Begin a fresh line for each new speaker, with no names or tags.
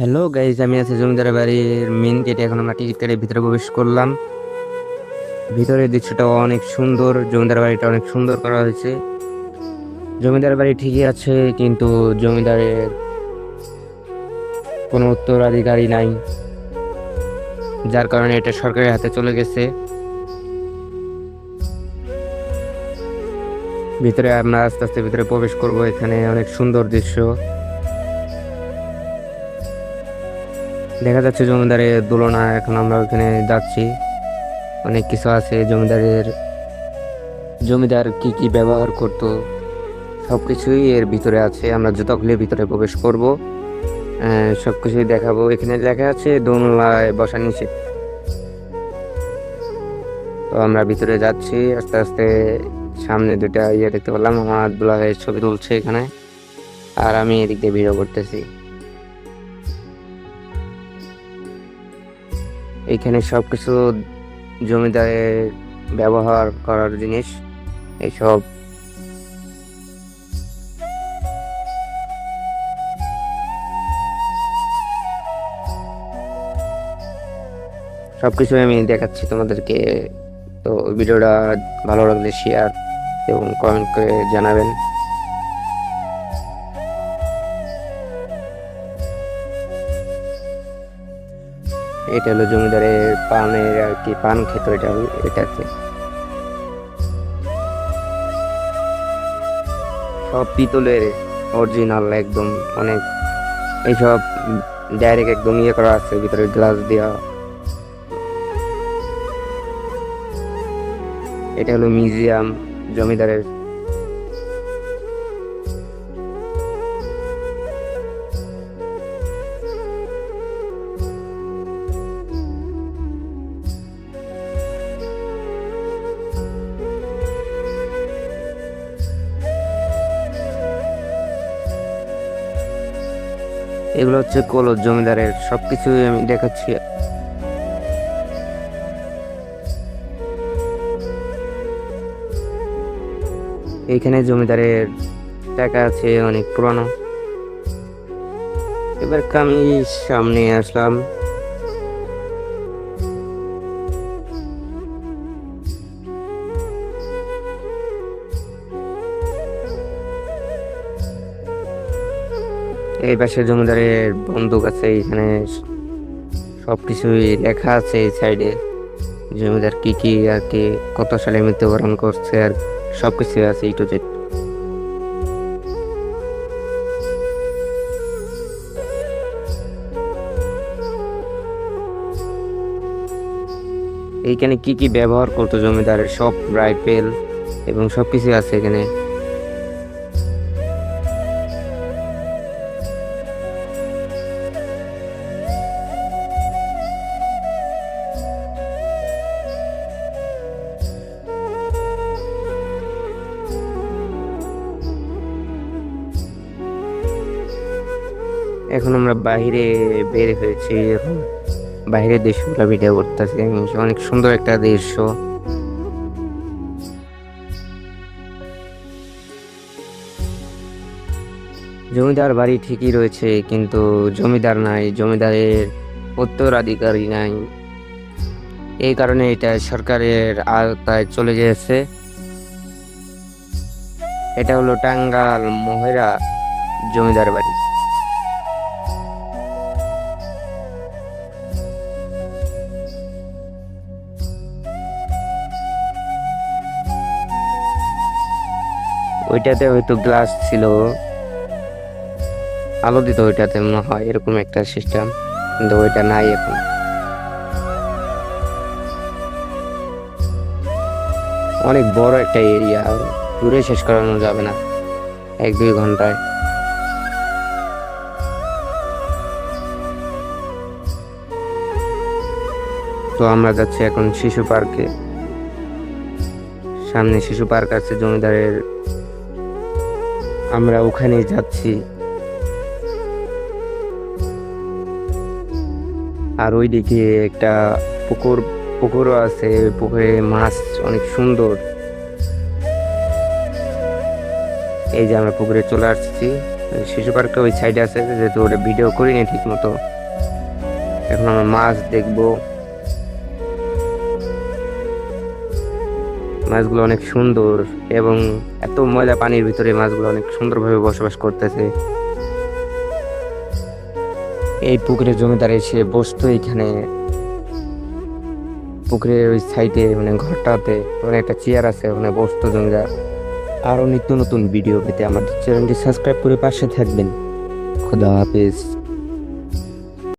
Hello guys আমি আছি জমিদার বাড়ির মেন গেটে এখন আমরা টিকিট কেটে ভিতরে প্রবেশ করলাম। ভিতরের দৃশ্যটা অনেক সুন্দর জমিদার বাড়িটা অনেক সুন্দর করা হয়েছে। জমিদার বাড়ি ঠিকই আছে, কিন্তু জমিদারের কোনো উত্তরাধিকারী নাই, যার কারণে এটা সরকারের হাতে চলে গেছে। ভিতরে আমরা আস্তে আস্তে ভিতরে প্রবেশ করব, এখানে অনেক সুন্দর দৃশ্য। দেখা যাচ্ছে জমিদারের দোলনা, এখন আমরা ওখানে যাচ্ছি। অনেক কিছু আছে, জমিদারের জমিদার কি কি ব্যবহার করত সব কিছুই এর ভিতরে আছে। আমরা জুতা খুলে ভিতরে প্রবেশ করব সব কিছুই দেখাবো। এখানে লেখা আছে দোলনায় বসা নিষেধ। তো আমরা ভিতরে যাচ্ছি, আস্তে আস্তে সামনে দুটা ইয়ে দেখতে পেলাম, আমার আব্দুল্লাহ ভাইয়ের ছবি তুলছে এখানে। আর আমি এদিক দিয়ে ভিডিও করতেছি। এইখানে সবকিছু জমিদারের ব্যবহার করার জিনিস এইসব সবকিছু আমি দেখাচ্ছি তোমাদেরকে। তো ভিডিওটা ভালো লাগলে শেয়ার এবং কমেন্ট করে জানাবেন। এটা হলো জমিদারের পানের আর কি, পান ক্ষেত্র এটা এটাতে সব পিতলের অরিজিনাল একদম অনেক এইসব ডাইরেক্ট একদম ইয়ে করা আছে, ভিতরে গ্লাস দেওয়া এটা হলো মিউজিয়াম জমিদারের এগুলো হচ্ছে কলস জমিদারের সব সবকিছুই আমি দেখাচ্ছি। এখানে জমিদারের টাকা আছে, অনেক পুরানো। এবার আমি সামনে আসলাম। এই পাশে জমিদারের বন্দুক আছে, এখানে সবকিছুই লেখা আছে এই সাইডে জমিদার কি কি আর কি কত সালে মৃত্যুবরণ করছে আর সবকিছু আছে ইটু জেড এইখানে কি কি ব্যবহার করতো জমিদারের? সব রাইফেল এবং সবকিছু আছে এখানে। এখন আমরা বাইরে বের হয়েছি। এখন বাইরের দৃশ্যগুলো ভিডিও করতেছি। অনেক সুন্দর একটা দৃশ্য। জমিদার বাড়ি ঠিকই রয়েছে, কিন্তু জমিদার নাই, জমিদারের উত্তরাধিকারী নাই। এই কারণে এটা সরকারের আওতায় চলে গিয়েছে। এটা হলো টাঙ্গাল মহেরা জমিদার বাড়ি। ওইটাতে হয়তো গ্লাস ছিল। আলো দিত ওইটাতে মনে হয়, এরকম একটা সিস্টেম কিন্তু ওইটা নাই এখন। অনেক বড় একটা এরিয়া ঘুরে শেষ করানো যাবে না, এক দুই ঘন্টায়। তো আমরা যাচ্ছি এখন শিশু পার্কে সামনে শিশু পার্ক আছে, জমিদারের আমরা ওখানে যাচ্ছি। আর ওইদিকে একটা পুকুর, পুকুরও আছে পুকুরে মাছ অনেক সুন্দর। এই যে আমরা পুকুরে চলে আসছি। শিশু পার্কে ওই সাইডে আছে, যেহেতু ওটা ভিডিও করিনি ঠিক মতো এখন আমরা মাছ দেখব। মাছগুলো অনেক সুন্দর এবং এত ময়লা পানির ভিতরে মাছগুলো অনেক সুন্দরভাবে বসবাস করতেছে। এই পুকুরের জমিদার এসে বসতো এখানে। পুকুরের ওই সাইডে মানে ঘরটাতে ওখানে একটা চেয়ার আছে, ওখানে বসতো জমিদার। আরও নিত্য নতুন ভিডিও পেতে আমাদের চ্যানেলটি সাবস্ক্রাইব করে পাশে থাকবেন। খোদা হাফেজ।